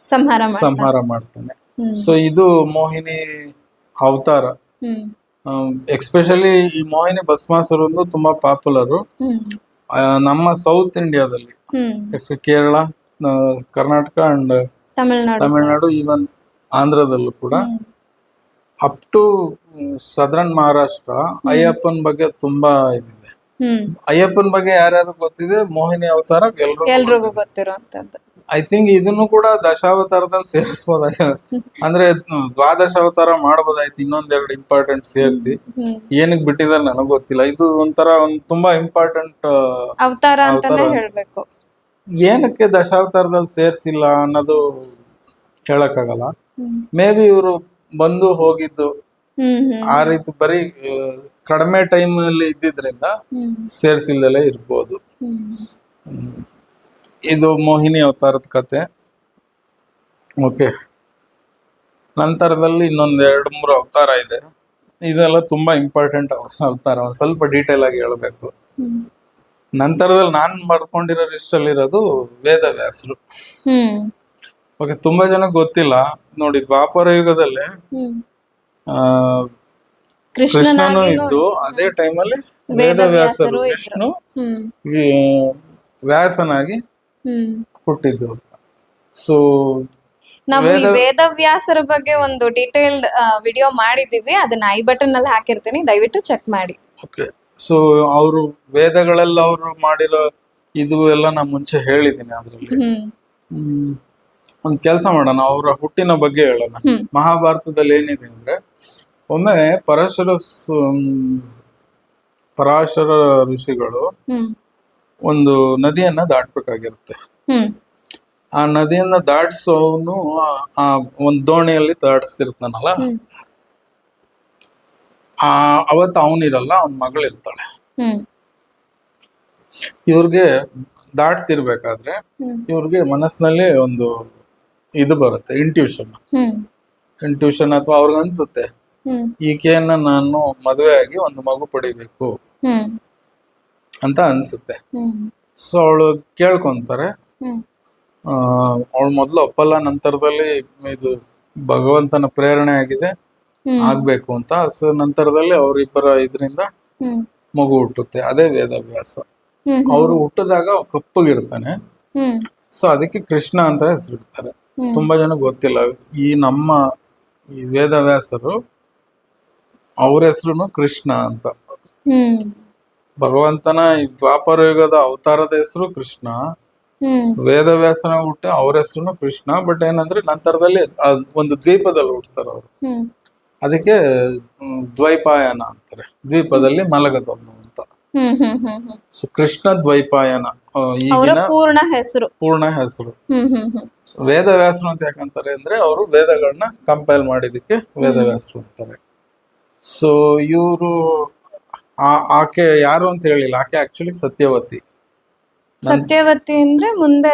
ಸಂಹಾರ ಮಾಡ ಸಂಹಾರ ಮಾಡ್ತಾನೆ. ಸೊ ಇದು ಮೋಹಿನಿ ಅವತಾರ. ಎಕ್ಸ್ಪೆಷಲಿ ಈ ಮೋಹಿನಿ ಭಸ್ಮಾಸುರನ್ನು ತುಂಬಾ ಪಾಪ್ಯುಲರ್ ನಮ್ಮ ಸೌತ್ ಇಂಡಿಯಾದಲ್ಲಿ ಕೇರಳ ಕರ್ನಾಟಕ ಅಂಡ್ ತಮಿಳ್ನಾಡು ಈವನ್ ಆಂಧ್ರದಲ್ಲೂ ಕೂಡ. Up to southern Maharashtra Ayyappan ಬಗ್ಗೆ ತುಂಬಾ ಇದಿದೆ. ಅಯ್ಯಪ್ಪನ ಬಗ್ಗೆ ಯಾರ್ಯಾರು ಗೊತ್ತಿದೆ? ಮೋಹಿನಿ ಅವತಾರ ಎಲ್ರು ಎಲ್ರಿಗೂ ಗೊತ್ತಿರೋಂಥದ್ದು ಐ ಥಿಂಕ್ ಇದನ್ನು ಕೂಡ ದಶಾವತಾರದಲ್ಲಿ ಸೇರಿಸ್ಬೋದಾಗ ಅಂದ್ರೆ ದ್ವಾದಶ ಅವತಾರ ಮಾಡ್ಬೋದಾಯ್ತು ಇನ್ನೊಂದೆರಡು ಇಂಪಾರ್ಟೆಂಟ್ ಸೇರಿಸಿ. ಏನಕ್ ಏನಕ್ಕೆ ಬಿಟ್ಟಿದ್ದಾರೆ ನನಗೆ ಗೊತ್ತಿಲ್ಲ. ಇದು ಒಂಥರ ಒಂದ್ ತುಂಬಾ ಇಂಪಾರ್ಟೆಂಟ್ ಅವತಾರ ಅಂತಾನೆ. ಹೇಳ್ಬೇಕು. ಏನಕ್ಕೆ ದಶಾವತಾರದಲ್ಲಿ ಸೇರ್ಸಿಲ್ಲ ಅನ್ನೋದು ಹೇಳಕ್ಕಾಗಲ್ಲ. ಮೇಬಿ ಮೇ ಬಿ ಇವರು ಬಂದು ಹೋಗಿದ್ದು. ಆ ರೀತಿ ಬರೀ ಕಡಿಮೆ ಟೈಮ್ ಅಲ್ಲಿ ಇದ್ದಿದ್ರಿಂದ ಸೇರ್ಸಿಲ್ದಲೇ ಇರ್ಬೋದು. ಇದು ಮೋಹಿನಿ ಅವತಾರದ ಕತೆ. ಓಕೆ. ನಂತರದಲ್ಲಿ ಇನ್ನೊಂದ್ ಎರಡು ಮೂರು ಅವತಾರ ಇದೆ. ಇದೆಲ್ಲ ತುಂಬಾ ಇಂಪಾರ್ಟೆಂಟ್ ಅವತಾರ. ಒಂದ್ ಸ್ವಲ್ಪ ಡೀಟೇಲ್ ಆಗಿ ಹೇಳ್ಬೇಕು. ನಂತರದಲ್ಲಿ ನಾನ್ ಬರ್ಕೊಂಡಿರೋ ಇರೋದು ವೇದವ್ಯಾಸರು ಓಕೆ ತುಂಬಾ ಜನ ಗೊತ್ತಿಲ್ಲ. ನೋಡಿ ದ್ವಾಪರ ಯುಗದಲ್ಲಿ ಕೃಷ್ಣನು ಇದ್ದು ಅದೇ ಟೈಮಲ್ಲಿ ವೇದವ್ಯಾಸರು. ವಿಷ್ಣು ವ್ಯಾಸನಾಗಿ ಹುಟ್ಟಿದ್ದು ಸೊ ನಾವು ಈ ವೇದವ್ಯಾಸರ ಬಗ್ಗೆ ಒಂದು ಡೀಟೇಲ್ಡ್ ವಿಡಿಯೋ ಮಾಡಿದೀವಿ ಅದನ್ನ ಐ ಬಟನ್ ಅಲ್ಲಿ ಹಾಕಿರ್ತೀನಿ. ದಯವಿಟ್ಟು ಚೆಕ್ ಮಾಡಿ. ಓಕೆ ಸೊ ಅವರು ವೇದಗಳೆಲ್ಲ ಅವರು ಮಾಡಿರೋ ಇದು ಎಲ್ಲ ನಾ ಮುಂಚೆ ಹೇಳಿದ್ದೀನಿ ಅದ್ರಲ್ಲಿ. ಒಂದ್ ಕೆಲಸ ಮಾಡೋಣ. ಅವರ ಹುಟ್ಟಿನ ಬಗ್ಗೆ ಹೇಳೋಣ. ಮಹಾಭಾರತದಲ್ಲಿ ಏನಿದೆ ಅಂದ್ರೆ ಒಮ್ಮೆ ಪರಶುರ ಪರಾಶರ ಋಷಿಗಳು ಒಂದು ನದಿಯನ್ನ ದಾಟ್ಬೇಕಾಗಿರುತ್ತೆ. ಆ ನದಿಯನ್ನ ದಾಟಿಸೋನು ಆ ಒಂದ್ ದೋಣಿಯಲ್ಲಿ ದಾಟಿಸ್ತಿರ್ತಾನಲ್ಲ? ಆ ಅವತ್ ಅವನಿರಲ್ಲ ಅವನ ಮಗಳಿರ್ತಾಳೆ. ಇರ್ತಾಳೆ ಇವ್ರಿಗೆ ದಾಟ್ತಿರ್ಬೇಕಾದ್ರೆ ಇವ್ರಿಗೆ ಮನಸ್ಸಿನಲ್ಲಿ ಒಂದು ಇದು ಬರುತ್ತೆ ಇಂಟ್ಯೂಷನ್ ಇಂಟ್ಯೂಷನ್ ಅಥವಾ ಅವ್ರಿಗೆ ಅನ್ಸುತ್ತೆ ಈಕೆಯನ್ನ ನಾನು ಮದುವೆ ಆಗಿ ಒಂದು ಮಗು ಪಡಿಬೇಕು. ಅಂತ ಅನ್ಸುತ್ತೆ. ಸೊ ಅವಳು ಕೇಳ್ಕೊಂತಾರೆ. ಅವಳು ಮೊದಲು ಒಪ್ಪಲ್ಲ ನಂತರದಲ್ಲಿ ಇದು ಭಗವಂತನ ಪ್ರೇರಣೆ ಆಗಿದೆ. ಆಗ್ಬೇಕು ಅಂತ. ಸೊ ನಂತರದಲ್ಲಿ ಅವರಿಬ್ಬರ ಇದರಿಂದ ಮಗು ಹುಟ್ಟುತ್ತೆ. ಅದೇ ವೇದಾಭ್ಯಾಸ ಅವರು ಹುಟ್ಟಿದಾಗ ಕಪ್ಪಗಿರ್ತಾನೆ. ಸೊ ಅದಕ್ಕೆ ಕೃಷ್ಣ ಅಂತ ಹೆಸರಿಡ್ತಾರೆ. ತುಂಬಾ ಜನ ಗೊತ್ತಿಲ್ಲ. ಈ ನಮ್ಮ ಈ ವೇದವ್ಯಾಸರು ಅವ್ರ ಹೆಸರು ಕೃಷ್ಣ ಅಂತ. ಭಗವಂತನ ಈ ದ್ವಾಪರ ಯುಗದ ಅವತಾರದ ಹೆಸರು ಕೃಷ್ಣ. ವೇದ ವೇದವ್ಯಾಸನ ಹುಟ್ಟೆ ಅವ್ರ ಹೆಸರು ಕೃಷ್ಣ ಬಟ್ ಏನಂದ್ರೆ ನಂತರದಲ್ಲಿ ಒಂದು ದ್ವೀಪದಲ್ಲಿ ಹುಟ್ಟತಾರ ಅವರು. ಅದಕ್ಕೆ ದ್ವೈಪಾಯನ ಅಂತಾರೆ. ದ್ವೀಪದಲ್ಲಿ ಮಲಗದವನು ಅಂತ. ಸೊ ಕೃಷ್ಣ ದ್ವೈಪಾಯನ ಈಗಿನ ಪೂರ್ಣ ಹೆಸರು. ಪೂರ್ಣ ಹೆಸರು. ವೇದವ್ಯಾಸರು ಅಂತ ಯಾಕಂತಾರೆ ಅಂದ್ರೆ ಅವರು ವೇದಗಳನ್ನ ಕಂಪೈಲ್ ಮಾಡಿದಕ್ಕೆ ವೇದವ್ಯಾಸರು ಅಂತಾರೆ. ಸೊ ಇವರು ಆಕೆ ಯಾರು ಅಂತ ಹೇಳಿಲ್ಲ. ಆಕೆ ಆಕ್ಚುಲಿ ಸತ್ಯವತಿ. ಸತ್ಯವತಿ ಅಂದ್ರೆ ಮುಂದೆ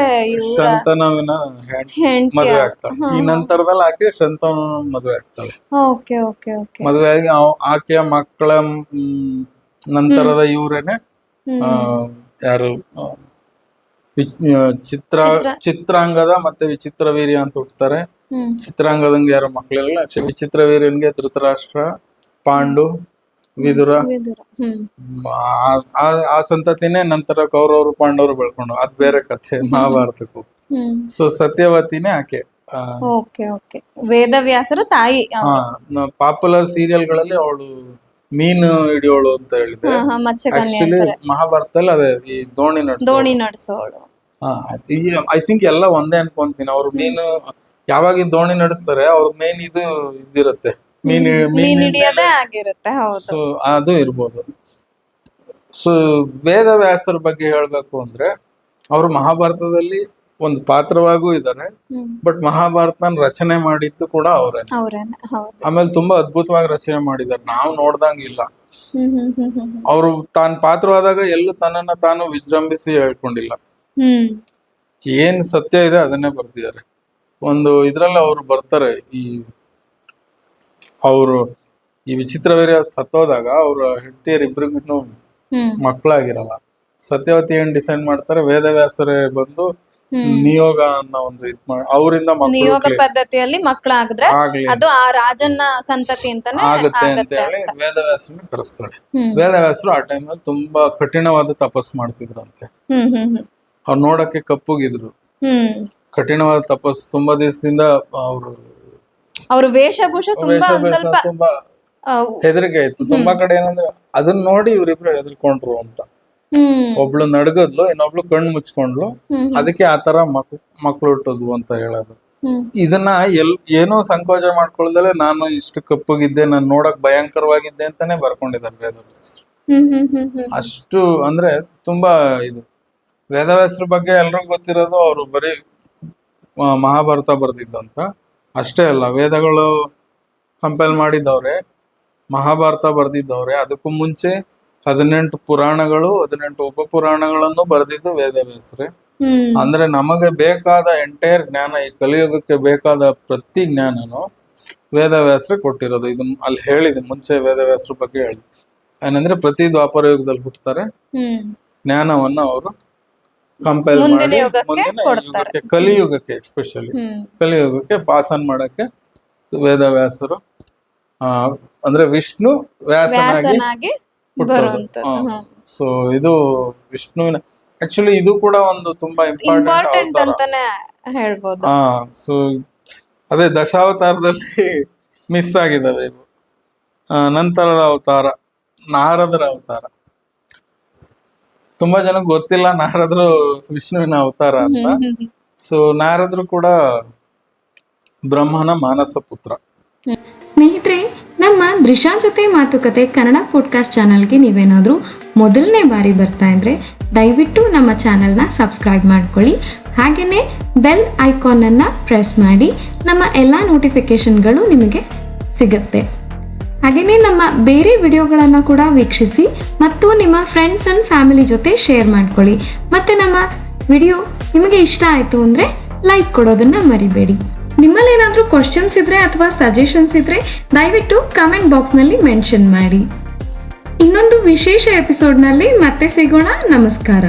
ಶಂತನವಿನ ಮದುವೆ ಆಗ್ತಾಳೆ. ಈ ನಂತರದಲ್ಲಿ ಆಕೆ ಶಂತನ ಮದುವೆ ಆಗ್ತಾಳೆ. Okay okay okay. ಮದುವೆ ಆಗಿ ಆಕೆಯ ಮಕ್ಕಳ ನಂತರದ ಇವರೇನೆ ಆ, ಯಾರು ಆ, ಆ, ಚಿತ್ರ ಚಿತ್ರ. ಚಿತ್ರಾಂಗದ ಮತ್ತೆ ವಿಚಿತ್ರ ವೀರ್ಯ ಅಂತ ಹುಟ್ಟುತ್ತಾರೆ ಚಿತ್ರಾಂಗದಂಗೆ ಯಾರು ಮಕ್ಕಳಿಲ್ಲ. ವಿಚಿತ್ರ ವೀರ್ಯನ್ಗೆ ಧೃತರಾಷ್ಟ್ರ ಪಾಂಡು ವಿದುರ? ಆ- ಆ- ಆ ಸಂತತಿನೇ ನಂತರ ಕೌರವರು ಪಾಂಡವರು ಬೆಳ್ಕೊಂಡು ಅದ್ ಬೇರೆ ಕಥೆ ಮಹಾಭಾರತಕ್ಕೂ. ಸೊ ಸತ್ಯವತಿನೇ ಆಕೆ ಓಕೆ ಓಕೆ. ವೇದವ್ಯಾಸರ ತಾಯಿ. ಆ, ಪಾಪ್ಯುಲರ್ ಸೀರಿಯಲ್ಗಳಲ್ಲಿ ಅವಳು ಮೀನು ಹಿಡಿಯೋಳು ಅಂತ ಹೇಳಿದೆ ಹಾ ಹಾ ಮತ್ಸ್ಯಕನ್ಯೆ ಆಕ್ಚುಲಿ ಮಹಾಭಾರತದಲ್ಲಿ ಅದೇ ಈ ದೋಣಿ ನಡೆಸೋ ದೋಣಿ ನಡೆಸೋಳು. ಐ ಥಿಂಕ್ ಎಲ್ಲ ಒಂದೇ ಅನ್ಕೊಂತೀನಿ. ಅವ್ರು ಮೀನು ಯಾವಾಗ ಈ ದೋಣಿ ನಡೆಸ್ತಾರೆ ಅವ್ರ ಮೇನ್ ಇದು ಇದಿರುತ್ತೆ. ಮೀನ್ ಮೀನ್ ಮೀನ್ ಹಿಡಿಯೋದೇ ಆಗಿರುತ್ತೆ ಹೌದು. ಸೊ ಅದು ಇರ್ಬೋದು. ಸೊ ವೇದವ್ಯಾಸರ ಬಗ್ಗೆ ಹೇಳ್ಬೇಕು ಅಂದ್ರೆ ಅವರು ಮಹಾಭಾರತದಲ್ಲಿ ಒಂದು ಪಾತ್ರವಾಗೂ ಇದ್ದಾರೆ ಬಟ್ ಮಹಾಭಾರತನ ರಚನೆ ಮಾಡಿದ್ದು ಕೂಡ ಅವರೇ ಅವ್ರೇನೆ ಹೌದು. ಆಮೇಲೆ ತುಂಬಾ ಅದ್ಭುತವಾಗಿ ರಚನೆ ಮಾಡಿದ್ದಾರೆ ನಾವು ನೋಡ್ದಂಗಿಲ್ಲ ಹ್ಮ್ ಹ್ಮ್ ಹ್ಮ್ ಹ್ಮ್. ಅವರು ತಾನ್ ಪಾತ್ರವಾದಾಗ ಎಲ್ಲೂ ತನ್ನನ್ನ ತಾನು ವಿಜೃಂಭಿಸಿ ಹೇಳ್ಕೊಂಡಿಲ್ಲ. ಹ್ಮ್. ಏನ್ ಸತ್ಯ ಇದೆ ಅದನ್ನೇ ಬರ್ದಿದ್ದಾರೆ. ಒಂದು ಇದ್ರಲ್ಲಿ ಅವ್ರು ಬರ್ತಾರೆ ಈ ಅವರು ಈ ವಿಚಿತ್ರ ವೀರ್ಯ ಸತ್ತೋದಾಗ ಅವ್ರ ಹೆಂಡತಿಯರಿಬ್ರಿಗೂ ಮಕ್ಕಳಾಗಿರಲ್ಲ ಸತ್ಯವತಿ ಏನ್ ಡಿಸೈಡ್ ಮಾಡ್ತಾರೆ ವೇದವ್ಯಾಸರೇ ಬಂದು ನಿಯೋಗ ಅನ್ನೋ ಒಂದು ಇದ್ ಮಾಡಿ ಅವರಿಂದ ನಿಯೋಗ ಪದ್ಧತಿಯಲ್ಲಿ ಮಕ್ಕಳಾಗಿದ್ರೆ ಅದು ಆ ರಾಜನ ಸಂತತಿ ಅಂತಾನೆ ಆಗುತ್ತೆ ಅಂತ ಹೇಳಿ ವೇದವ್ಯಾಸರನ್ನ ಕರೆಸ್ತಾಳೆ ವೇದವ್ಯಾಸರು ಆ ಟೈಮಲ್ಲಿ ತುಂಬಾ ಕಠಿಣವಾದ ತಪಸ್ ಮಾಡ್ತಿದ್ರಂತೆ. ಅವ್ರು ನೋಡಕ್ಕೆ ಕಪ್ಪುಗಿದ್ರು. ಕಠಿಣವಾದ ತಪಸ್ ತುಂಬಾ ದಿವಸದಿಂದ ಅವರು ಅವ್ರ ವೇಷಭೂಷ ತುಂಬಾ ಒಂದ್ ಸ್ವಲ್ಪ ಹೆದರಿಕೆ ಇತ್ತು ತುಂಬಾ ಕಡೆ ಏನಂದ್ರೆ ಅದನ್ನ ನೋಡಿ ಇವ್ರಿಬ್ರು ಹೆದರ್ಕೊಂಡ್ರು ಅಂತ. ಒಬ್ಳು ನಡ್ಗದ್ಲು ಇನ್ನೊಬ್ಳು ಕಣ್ಣು ಮುಚ್ಕೊಂಡ್ಲು. ಅದಕ್ಕೆ ಆ ತರ ಮಕ್ ಮಕ್ಳು ಹುಟ್ಟದ್ವು ಅಂತ ಹೇಳೋದು. ಇದನ್ನ ಎಲ್ ಏನೋ ಸಂಕೋಚ ಮಾಡ್ಕೊಳ್ದಲೆ ನಾನು ಇಷ್ಟು ಕಪ್ಪಗಿದ್ದೆ ನಾನು ನೋಡಕ್ ಭಯಂಕರವಾಗಿದ್ದೆ ಅಂತಾನೆ ಬರ್ಕೊಂಡಿದ್ದಾರೆ ವೇದವ್ಯಾಸರು. ಅಷ್ಟು ಅಂದ್ರೆ ತುಂಬಾ ಇದು. ವೇದವ್ಯಾಸರ ಬಗ್ಗೆ ಎಲ್ರಿಗೂ ಗೊತ್ತಿರೋದು ಅವರು ಬರೀ ಮಹಾಭಾರತ ಬರ್ದಿದ್ದಂತ. ಅಷ್ಟೇ ಅಲ್ಲ ವೇದಗಳು ಕಂಪೇಲ್ ಮಾಡಿದವ್ರೆ ಮಹಾಭಾರತ ಬರೆದಿದ್ದವ್ರೆ ಅದಕ್ಕೂ ಮುಂಚೆ ಹದಿನೆಂಟು ಪುರಾಣಗಳು ಹದಿನೆಂಟು ಉಪಪುರಾಣಗಳನ್ನು ಬರೆದಿದ್ದು ವೇದವ್ಯಾಸರೇ. ಅಂದ್ರೆ ನಮಗೆ ಬೇಕಾದ ಎಂಟೈರ್ ಜ್ಞಾನ ಈ ಕಲಿಯುಗಕ್ಕೆ ಬೇಕಾದ ಪ್ರತಿ ಜ್ಞಾನನು ವೇದವ್ಯಾಸರೇ ಕೊಟ್ಟಿರೋದು. ಇದನ್ನ ಅಲ್ಲಿ ಹೇಳಿದೆ ಮುಂಚೆ ವೇದವ್ಯಾಸರ ಬಗ್ಗೆ ಹೇಳಿ. ಏನಂದ್ರೆ ಪ್ರತಿ ದ್ವಾಪರ ಯುಗದಲ್ಲಿ ಹುಟ್ಟುತ್ತಾರೆ ಜ್ಞಾನವನ್ನ ಅವರು ಕಂಪೇಲ್ ಮುಂದಿನ ಮಾಡಿ ಯುಗಕ್ಕೆ ಮುಂದಿನ ಕೊಡ್ತಾರೆ. ಯುಗಕ್ಕೆ ಕಲಿಯುಗಕ್ಕೆ ಎಸ್ಪೆಷಲಿ ಹ್ಮ್. ಕಲಿಯುಗಕ್ಕೆ ಪಾಸನ್ ಮಾಡಕ್ಕೆ ವೇದವ್ಯಾಸರು ಆ ಅಂದ್ರೆ ವಿಷ್ಣು ವ್ಯಾಸನಾಗಿ ವ್ಯಾಸನಾಗಿ ಬರುವಂತದ್ದು ಹ್ಮ್. ಸೊ ಇದು ವಿಷ್ಣುವಿನ ಆಕ್ಚುಲಿ ಇದು ಕೂಡ ಒಂದು ತುಂಬಾ ಇಂಪಾರ್ಟೆಂಟ್ ಅಂತಾನೆ ಹೇಳ್ಬೋದು. ಹಾ ಸೊ ಅದೇ ದಶಾವತಾರದಲ್ಲಿ ಮಿಸ್ ಆಗಿದ್ದಾವೆ ಇವು ಆ, ನಂತರದ ಅವತಾರ ನಾರದರ ಅವತಾರ. ತುಂಬಾ ಜನ ಗೊತ್ತಿಲ್ಲ ನಾರದ್ರು ವಿಷ್ಣುವಿನ ಅವತಾರ ಅಂತ. ಸೊ ನಾರದ್ರು ಕೂಡ ಬ್ರಹ್ಮನ ಮಾನಸ ಪುತ್ರ. ಸ್ನೇಹಿತರೆ ನಮ್ಮ ದೃಶಾ ಜೊತೆ ಮಾತುಕತೆ ಕನ್ನಡ ಪಾಡ್ಕಾಸ್ಟ್ ಚಾನಲ್ಗೆ ನೀವೇನಾದರೂ ಮೊದಲನೇ ಬಾರಿ ಬರ್ತಾ ಇದ್ರೆ ದಯವಿಟ್ಟು ನಮ್ಮ ಚಾನಲ್ನ ಸಬ್ಸ್ಕ್ರೈಬ್ ಮಾಡ್ಕೊಳ್ಳಿ. ಹಾಗೆಯೇ ಬೆಲ್ ಐಕಾನನ್ನು ಪ್ರೆಸ್ ಮಾಡಿ ನಮ್ಮ ಎಲ್ಲ ನೋಟಿಫಿಕೇಷನ್ಗಳು ನಿಮಗೆ ಸಿಗುತ್ತೆ. ಹಾಗೆಯೇ ನಮ್ಮ ಬೇರೆ ವಿಡಿಯೋಗಳನ್ನು ಕೂಡ ವೀಕ್ಷಿಸಿ ಮತ್ತು ನಿಮ್ಮ ಫ್ರೆಂಡ್ಸ್ ಆ್ಯಂಡ್ ಫ್ಯಾಮಿಲಿ ಜೊತೆ ಶೇರ್ ಮಾಡ್ಕೊಳ್ಳಿ. ಮತ್ತು ನಮ್ಮ ವಿಡಿಯೋ ನಿಮಗೆ ಇಷ್ಟ ಆಯಿತು ಅಂದರೆ ಲೈಕ್ ಕೊಡೋದನ್ನು ಮರಿಬೇಡಿ. ನಿಮ್ಮಲ್ಲೇನಾದರೂ ಕ್ವಶನ್ಸ್ ಇದ್ದರೆ ಅಥವಾ ಸಜೆಷನ್ಸ್ ಇದ್ದರೆ ದಯವಿಟ್ಟು ಕಮೆಂಟ್ ಬಾಕ್ಸ್ನಲ್ಲಿ ಮೆನ್ಷನ್ ಮಾಡಿ. ಇನ್ನೊಂದು ವಿಶೇಷ ಎಪಿಸೋಡ್ನಲ್ಲಿ ಮತ್ತೆ ಸಿಗೋಣ. ನಮಸ್ಕಾರ.